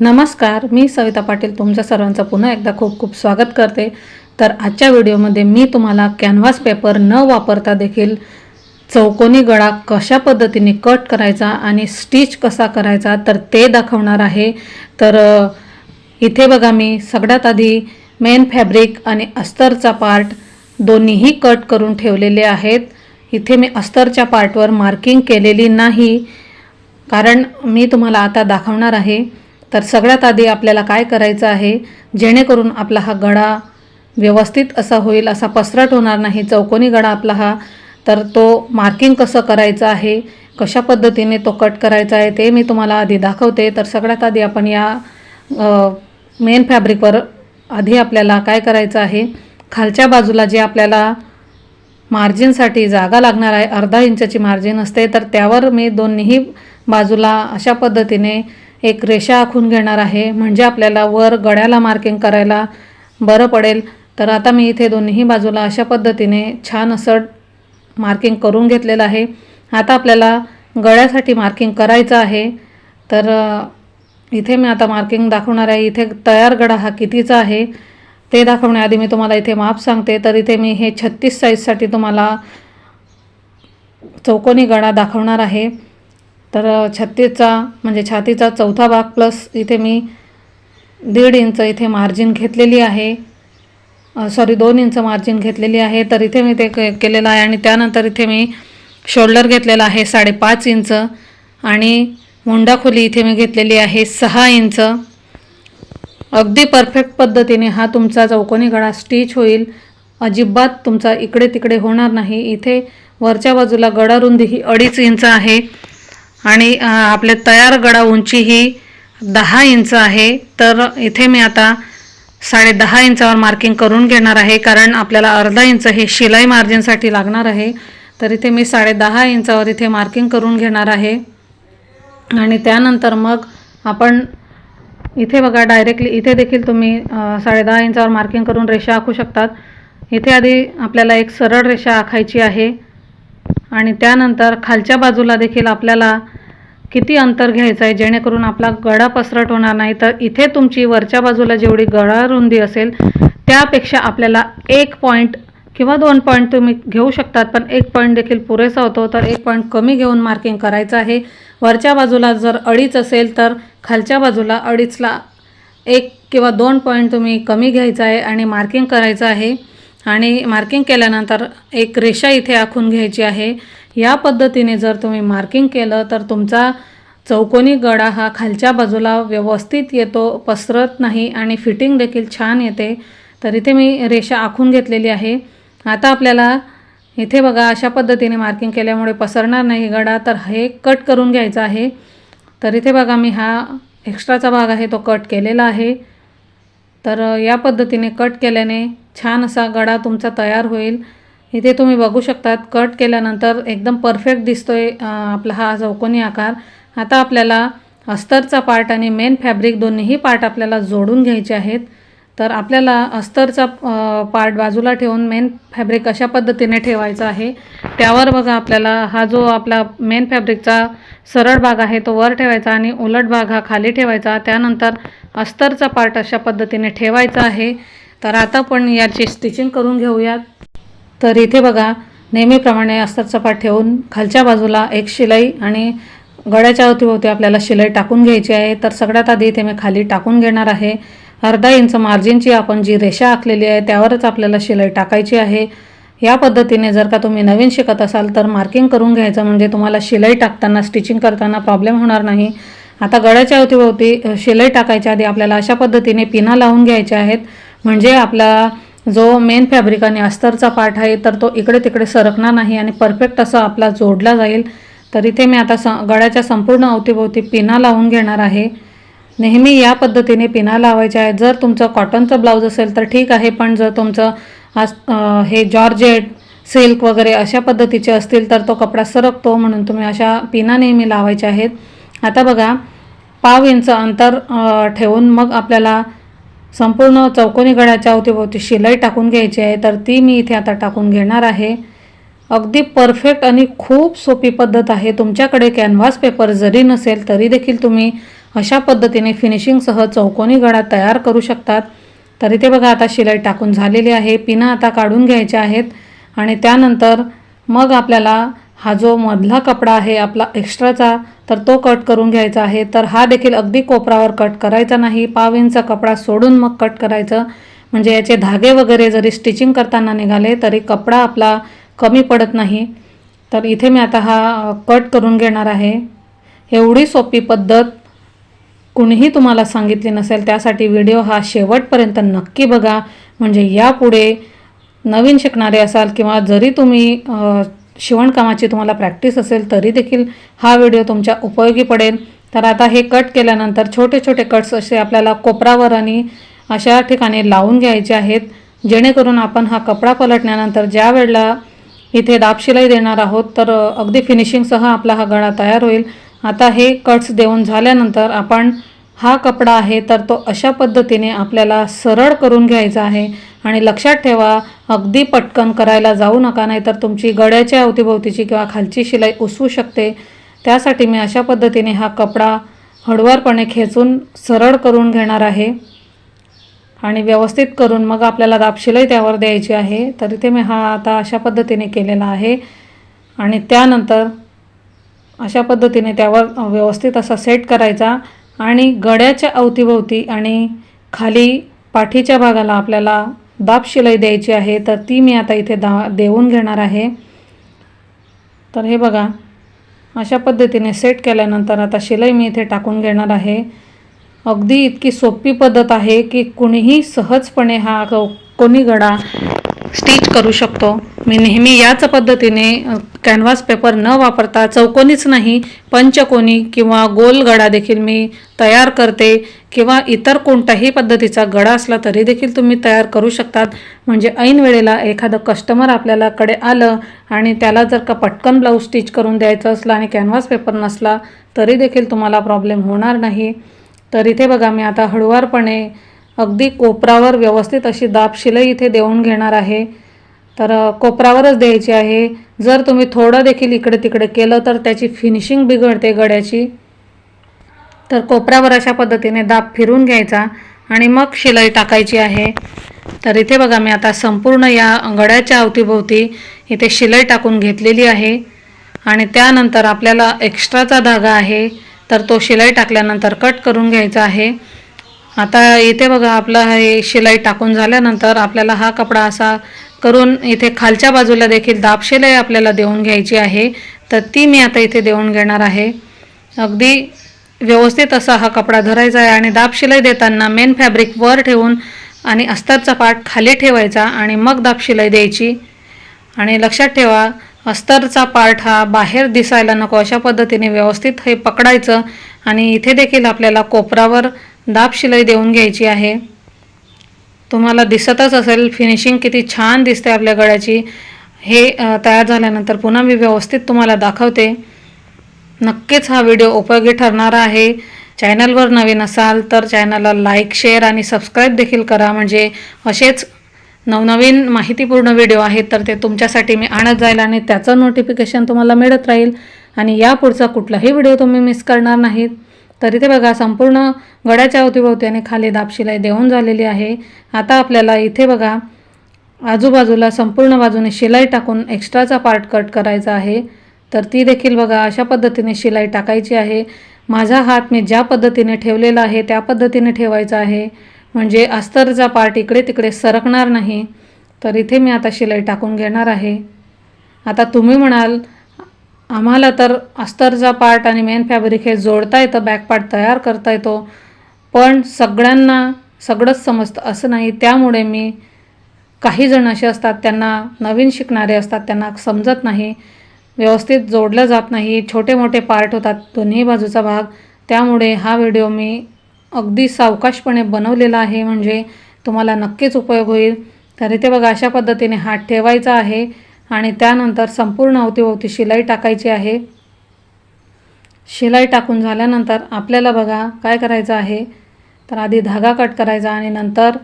नमस्कार मी सविता पाटील तुमच्या सर्वांचं पुन्हा एकदा खूप खूप स्वागत करते. तर आजच्या व्हिडिओमध्ये मी तुम्हाला कॅनव्हास पेपर न वापरता देखील चौकोनी गळा कशा पद्धतीने कट करायचा आणि स्टिच कसा करायचा तर ते दाखवणार आहे. तर इथे बघा मी सगळ्यात आधी मेन फॅब्रिक आणि अस्तरचा पार्ट दोन्हीही कट करून ठेवलेले आहेत. इथे मी अस्तरच्या पार्टवर मार्किंग केलेली नाही. कारण मी तुम्हाला आता दाखवणार आहे. तर सगळ्यात आधी आपल्याला काय करायचं आहे? जेणेकरून आपला हा गळा व्यवस्थित असा होईल असा पसरट होणार नाही चौकोनी गळा आपला हा. तर तो मार्किंग कसं करायचं आहे? कशा पद्धतीने तो कट करायचा आहे ते मी तुम्हाला आधी दाखवते. तर सगळ्यात आधी आपण या मेन फॅब्रिकवर आधी आपल्याला काय करायचं आहे? खालच्या बाजूला जे आपल्याला मार्जिनसाठी जागा लागणार आहे अर्धा इंचाची मार्जिन असते तर त्यावर मी दोन्हीही बाजूला अशा पद्धतीने एक रेषा आखून घेणार आहे. म्हणजे आपल्याला वर गळ्याला मार्किंग करायला बरं पडेल. तर आता मी इथे दोन्ही बाजूला अशा पद्धतीने छान असं मार्किंग करून घेतलेलं आहे. आता आपल्याला गळ्यासाठी मार्किंग करायचं आहे. तर इथे मी आता मार्किंग दाखवणार आहे. इथे तयार गडा हा कितीचा आहे ते दाखवण्याआधी मी तुम्हाला इथे माप सांगते. तर इथे मी हे छत्तीस साईजसाठी तुम्हाला चौकोनी गडा दाखवणार आहे. तर छत्तीसचा म्हणजे छातीचा चौथा भाग प्लस इथे मी दीड इंच इथे मार्जिन घेतलेली आहे. सॉरी दोन इंच मार्जिन घेतलेली आहे. तर इथे मी ते के केलेलं आहे आणि त्यानंतर इथे मी शोल्डर घेतलेला आहे साडेपाच इंच आणि मुंडा खोली इथे मी घेतलेली आहे सहा इंच अगदी परफेक्ट पद्धतीने हा तुमचा चौकोनी गळा स्टिच होईल. अजिबात तुमचा इकडे तिकडे होणार नाही. इथे वरच्या बाजूला गळा रुंदी ही अडीच इंच आहे. आणि आपले तयार गडा उंची ही दहा इंच आहे. तर इथे मी आता साडे दहा इंचावर मार्किंग करून घेणार आहे कारण आपल्याला अर्धा इंच हे शिलाई मार्जिनसाठी लागणार आहे. तर इथे मी साडे दहा इंचावर इथे मार्किंग करून घेणार आहे. आणि त्यानंतर मग आपण इथे बघा डायरेक्टली इथे देखील तुम्ही साडे साडेदहा इंचावर मार्किंग करून रेषा आखू शकतात. इथे आधी आपल्याला एक सरळ रेषा आखायची आहे. आणि त्यानंतर खालच्या बाजूला देखील आपल्याला किती अंतर घ्यायचं आहे? जेणेकरून आपला गळा पसरट होणार नाही. तर इथे तुमची वरच्या बाजूला जेवढी गळा रुंदी असेल त्यापेक्षा आपल्याला एक पॉईंट किंवा दोन पॉईंट तुम्ही घेऊ शकतात. पण एक पॉईंट देखील पुरेसा होतो. तर एक पॉईंट कमी घेऊन मार्किंग करायचं आहे. वरच्या बाजूला जर अडीच असेल तर खालच्या बाजूला अडीचला एक किंवा दोन पॉईंट तुम्ही कमी घ्यायचं आहे आणि मार्किंग करायचं आहे. आणि मार्किंग केल्यानंतर एक रेषा इथे आखून घ्यायची आहे. या पद्धतीने जर तुम्ही मार्किंग केलं तर तुमचा चौकोनी गळा हा खालच्या बाजूला व्यवस्थित येतो पसरत नाही आणि फिटिंग देखील छान येते. तर इथे मी रेषा आखून घेतलेली आहे. आता आपल्याला इथे बघा अशा पद्धतीने मार्किंग केल्यामुळे पसरणार नाही गडा तर हे कट करून घ्यायचं आहे. तर इथे बघा मी हा एक्स्ट्राचा भाग आहे तो कट केलेला आहे. तर या पद्धतीने कट केल्याने छान असा गळा तुमचा तयार होईल. इथे तुम्ही बघू शकतात कट केल्यानंतर एकदम परफेक्ट दिसतोय आपला हा चौकोनी आकार. आता आपल्याला अस्तरचा पार्ट आणि मेन फॅब्रिक दोन्हीही पार्ट आपल्याला जोडून घ्यायचे आहेत. तर आपल्याला अस्तरचा पार्ट बाजूला ठेवून मेन फॅब्रिक अशा पद्धतीने ठेवायचा आहे त्यावर बघा आपल्याला हा जो आपला मेन फॅब्रिकचा सरळ भाग आहे तो वर ठेवायचा आणि उलट भाग हा खाली ठेवायचा. त्यानंतर अस्तरचा पार्ट अशा पद्धतीने ठेवायचा आहे. तर आता पण याची स्टिचिंग करून घेऊयात. तर इथे बघा नेहमीप्रमाणे अस्तरचा पाठ ठेवून खालच्या बाजूला एक शिलाई आणि गळ्याच्या अवतीभोवती आपल्याला शिलाई टाकून घ्यायची आहे. तर सगळ्यात आधी इथे मी खाली टाकून घेणार आहे. अर्धा इंच मार्जिनची आपण जी रेषा आखलेली आहे त्यावरच आपल्याला शिलाई टाकायची आहे. या पद्धतीने जर का तुम्ही नवीन शिकत असाल तर मार्किंग करून घ्यायचं म्हणजे तुम्हाला शिलाई टाकताना स्टिचिंग करताना प्रॉब्लेम होणार नाही. आता गळ्याच्या अवतीभोवती शिलाई टाकायच्या आधी आपल्याला अशा पद्धतीने पिना लावून घ्यायच्या आहेत. म्हणजे आपला जो मेन फॅब्रिक आणि अस्तरचा पार्ट आहे तर तो इकडे तिकडे सरकणार नाही आणि परफेक्ट असा आपला जोडला जाईल. तर इथे मी आता स गळ्याच्या संपूर्ण अवतीभोवती पिना लावून घेणार आहे. नेहमी या पद्धतीने पिना लावायच्या आहेत. जर तुमचं कॉटनचं ब्लाऊज असेल तर ठीक आहे पण जर तुमचं आस हे जॉर्जेट सिल्क वगैरे अशा पद्धतीचे असतील तर तो कपडा सरकतो म्हणून तुम्ही अशा पिना नेहमी लावायच्या आहेत. आता बघा पाव इंच अंतर ठेवून मग आपल्याला संपूर्ण चौकोनी गळ्याच्या अवतीभोवती शिलाई टाकून घ्यायची आहे तर ती मी इथे आता टाकून घेणार आहे. अगदी परफेक्ट आणि खूप सोपी पद्धत आहे. तुमच्याकडे कॅनव्हास पेपर जरी नसेल तरी देखील तुम्ही अशा पद्धतीने फिनिशिंगसह चौकोनी गळा तयार करू शकतात. तर इथे बघा आता शिलाई टाकून झालेली आहे. पिना आता काढून घ्यायच्या आहेत. आणि त्यानंतर मग आपल्याला हा जो मधला कपडा आहे आपला एक्स्ट्राचा तर तो कट करून घ्यायचा आहे. तर हा देखील अगदी कोपरावर कट करायचा नाही. पाव इंचा कपडा सोडून मग कट करायचं. म्हणजे याचे धागे वगैरे जरी स्टिचिंग करताना निघाले तरी कपडा आपला कमी पडत नाही. तर इथे मी आता हा कट करून घेणार आहे. एवढी सोपी पद्धत कुणीही तुम्हाला सांगितली नसेल त्यासाठी व्हिडिओ हा शेवटपर्यंत नक्की बघा. म्हणजे यापुढे नवीन शिकणारे असाल किंवा जरी तुम्ही शिवणकामाची तुम्हाला प्रॅक्टिस असेल तरी देखील हा व्हिडिओ तुमच्या उपयोगी पडेल. तर आता हे कट केल्यानंतर छोटे छोटे कट्स असे आपल्याला कोपरावर आणि अशा ठिकाणी लावून घ्यायचे आहेत. जेणेकरून आपण हा कपडा पलटल्यानंतर ज्या वेळेला इथे दाबशिलाई देणार आहोत तर अगदी फिनिशिंगसह आपला हा गळा तयार होईल. आता हे कट्स देऊन झाल्यानंतर आपण हा कपडा आहे तर तो अशा पद्धतीने आपल्याला सरळ करून घ्यायचा आहे. आणि लक्षात ठेवा अगदी पटकन करायला जाऊ नका नाही तर तुमची गळ्याच्या अवतीभोवतीची किंवा खालची शिलाई उसवू शकते. त्यासाठी मी अशा पद्धतीने हा कपडा हळुवारपणे खेचून सरळ करून घेणार आहे. आणि व्यवस्थित करून मग आपल्याला दाबशिलाई त्यावर द्यायची आहे. तर इथे मी हा आता अशा पद्धतीने केलेला आहे. आणि त्यानंतर अशा पद्धतीने त्यावर व्यवस्थित असा सेट करायचा. आणि गड्याच्या अवतीभोवती आणि खाली पाठीच्या भागाला आपल्याला दाब शिलाई द्यायची आहे तर ती मी आता इथे दा देऊन घेणार आहे. तर हे बघा अशा पद्धतीने सेट केल्यानंतर आता शिलाई मी इथे टाकून घेणार आहे. अगदी इतकी सोपी पद्धत आहे की कुणीही सहजपणे हा क- कोणी गडा स्टिच करू शकतो. मी नेहमी याच पद्धतीने कॅनव्हास पेपर न वापरता चौकोनीच नाही पंचकोनी किंवा गोल गडा देखील मी तयार करते किंवा इतर कोणत्याही पद्धतीचा गडा असला तरी देखील तुम्ही तयार करू शकतात. म्हणजे ऐन वेळेला एखादं कस्टमर आपल्यालाकडे आलं आणि त्याला जर का पटकन ब्लाऊज स्टिच करून द्यायचं असलं आणि कॅनव्हास पेपर नसला तरी देखील तुम्हाला प्रॉब्लेम होणार नाही. तर इथे बघा मी आता हळुवारपणे अगदी कोपरावर व्यवस्थित अशी दाब शिलाई इथे देऊन घेणार आहे. तर कोपरावरच द्यायची आहे. जर तुम्ही थोडं देखील इकडे तिकडे केलं तर त्याची फिनिशिंग बिघडते गड्याची तर कोपऱ्यावर अशा पद्धतीने दाब फिरून घ्यायचा आणि मग शिलाई टाकायची आहे. तर इथे बघा मी आता संपूर्ण या गड्याच्या अवतीभोवती इथे शिलाई टाकून घेतलेली आहे. आणि त्यानंतर आपल्याला एक्स्ट्राचा धागा आहे. तर तो शिलाई टाकल्यानंतर कट करून घ्यायचा आहे. आता इथे बघा आपला हे शिलाई टाकून झाल्यानंतर आपल्याला हा कपडा असा करून इथे खालच्या बाजूला देखील दाब शिलाई आपल्याला देऊन घ्यायची आहे. तर ती मी आता इथे देऊन घेणार आहे. अगदी व्यवस्थित असा हा कपडा धरायचा आहे आणि दाब शिलाई देताना मेन फॅब्रिक वर ठेवून आणि अस्तरचा पार्ट खाली ठेवायचा आणि मग दाब शिलाई द्यायची. आणि लक्षात ठेवा अस्तरचा पार्ट हा बाहेर दिसायला नको अशा पद्धतीने व्यवस्थित हे पकडायचं आणि इथे देखील आपल्याला कोपरावर दाब शिलाई देऊन घ्यायची आहे. तुम्हाला दिसतच असेल फिनिशिंग किती छान दिसते आपल्या गळ्याची. हे तयार झाल्यानंतर पुन्हा मी व्यवस्थित तुम्हाला दाखवते. नक्कीच हा व्हिडिओ उपयोगी ठरणारा आहे. चॅनलवर नवीन असाल तर चॅनलला लाईक शेअर आणि सबस्क्राईब देखील करा. म्हणजे असेच नवनवीन माहितीपूर्ण व्हिडिओ आहेत तर ते तुमच्यासाठी मी आणत जाईल आणि त्याचं नोटिफिकेशन तुम्हाला मिळत राहील. आणि यापुढचा कुठलाही व्हिडिओ तुम्ही मिस करणार नाहीत. तर इथे बघा संपूर्ण गड्याच्या अवतीभोवती आणि खाली दाबशिलाई देऊन झालेली आहे. आता आपल्याला इथे बघा आजूबाजूला संपूर्ण बाजूने शिलाई टाकून एक्स्ट्राचा पार्ट कट करायचा आहे. तर ती देखील बघा अशा पद्धतीने शिलाई टाकायची आहे. माझा हात मी ज्या पद्धतीने ठेवलेला आहे त्या पद्धतीने ठेवायचा आहे. म्हणजे अस्तरचा पार्ट इकडे तिकडे सरकणार नाही. तर इथे मी आता शिलाई टाकून घेणार आहे. आता तुम्ही म्हणाल आम्हाला तर अस्तरचा पार्ट आणि मेन फॅब्रिक हे जोडता येतं बॅक पार्ट तयार करता येतो. पण सगळ्यांना सगळंच समजतं असं नाही. त्यामुळे मी काही जण असे असतात त्यांना नवीन शिकणारे असतात त्यांना समजत नाही व्यवस्थित जोडलं जात नाही छोटे मोठे पार्ट होतात दोन्ही बाजूचा भाग. त्यामुळे हा व्हिडिओ मी अगदी सावकाशपणे बनवलेला आहे. म्हणजे तुम्हाला नक्कीच उपयोग होईल. तर इथे बघा अशा पद्धतीने हात ठेवायचा आहे. आणि त्यानंतर संपूर्ण अवतीभोवती शिलाई टाकायची आहे. शिलाई टाकून झाल्यानंतर आपल्याला बघा काय करायचं आहे. तर आधी धागा कट करायचा आणि नंतर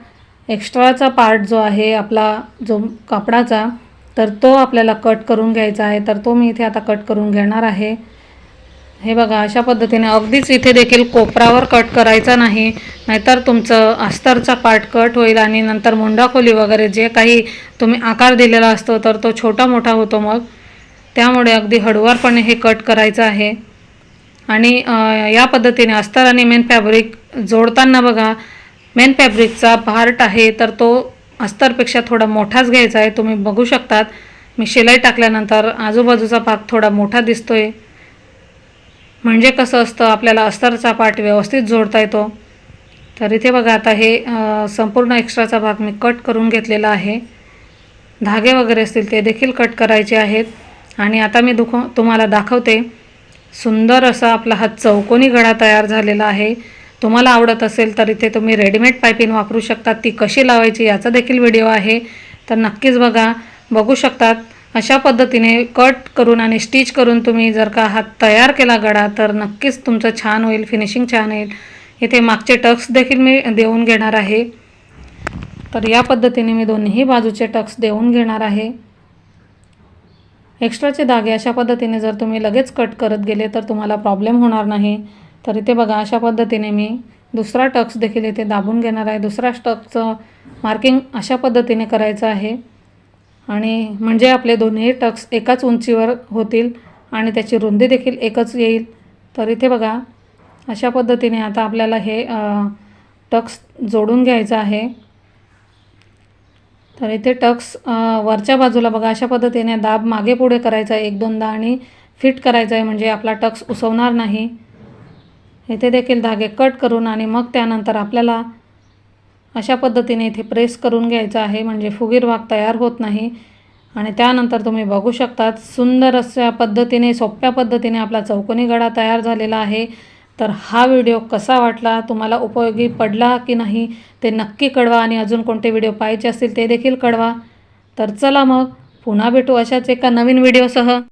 एक्स्ट्राचा पार्ट जो आहे आपला जो कापडाचा तर तो आपल्याला कट करून घ्यायचा आहे. तर तो मी इथे आता कट करून घेणार आहे. हे बघा अशा पद्धतीने अगदीच इथे देखील कोपरावर कट करायचा नाही. नाहीतर तुमचं अस्तरचा पार्ट कट होईल आणि नंतर मुंडाखोली वगैरे जे काही तुम्ही आकार दिलेला असतो तर तो छोटा मोठा होतो मग. त्यामुळे अगदी हळुवारपणे हे कट करायचं आहे. आणि या पद्धतीने अस्तर आणि मेन फॅब्रिक जोडताना बघा मेन फॅब्रिकचा पार्ट आहे तर तो अस्तरपेक्षा थोडा मोठाच घ्यायचा आहे. तुम्ही बघू शकतात मी शिलाई टाकल्यानंतर आजूबाजूचा भाग थोडा मोठा दिसतोय. म्हणजे कसं असतं आपल्याला अस्तरचा पार्ट व्यवस्थित जोडता येतो. तर इथे बघा आता हे संपूर्ण एक्स्ट्राचा भाग मी कट करून घेतलेला आहे. धागे वगैरे असतील ते देखील कट करायचे आहेत. आणि आता मी दुख तुम्हाला दाखवते सुंदर असा आपला हा चौकोनी गळा तयार झालेला आहे. तुम्हाला आवडत असेल तर इथे तुम्ही रेडीमेड पायपिन वापरू शकतात ती कशी लावायची याचा देखील व्हिडिओ आहे. तर नक्कीच बघा बघू शकतात. अशा पद्धतीने कट करून आणि स्टिच करून तुम्ही जर का हात तयार केला गळा तर नक्कीच तुमचं छान होईल फिनिशिंग छान येईल इथे मागचे टक्स देखील मी देऊन घेणार आहे. तर या पद्धतीने मी दोन्ही बाजूचे टक्स देऊन घेणार आहे. एक्स्ट्राचे धागे अशा पद्धतीने जर तुम्ही लगेच कट करत गेले तर तुम्हाला प्रॉब्लेम होणार नाही. तर इथे बघा अशा पद्धतीने मी दुसरा टक्स देखील इथे दाबून घेणार आहे. दुसरा टक्सचं मार्किंग अशा पद्धतीने करायचं आहे. आणि म्हणजे आपले दोन्ही टक्स एकाच उंचीवर होतील आणि त्याची रुंदी देखील एकच येईल. तर इथे बघा अशा पद्धतीने आता आपल्याला हे टक्स जोडून घ्यायचं आहे. तर इथे टक्स वरच्या बाजूला बघा अशा पद्धतीने दाब मागे पुढे करायचा आहे एक दोनदा आणि फिट करायचा आहे म्हणजे आपला टक्स उसवणार नाही. इथे देखील धागे कट करून आणि मग त्यानंतर आपल्याला अशा पद्धतीने इथे प्रेस करून घ्यायचं आहे. म्हणजे फुगीर भाग तयार होत नाही. आणि त्यानंतर तुम्ही बघू शकतात सुंदर अशा पद्धतीने सोप्या पद्धतीने आपला चौकोनी गडा तयार झालेला आहे. तर हा व्हिडिओ कसा वाटला तुम्हाला उपयोगी पडला की नाही ते नक्की कळवा. आणि अजून कोणते व्हिडिओ पाहायचे असतील ते देखील कळवा. तर चला मग पुन्हा भेटू अशाच एका नवीन व्हिडिओसह.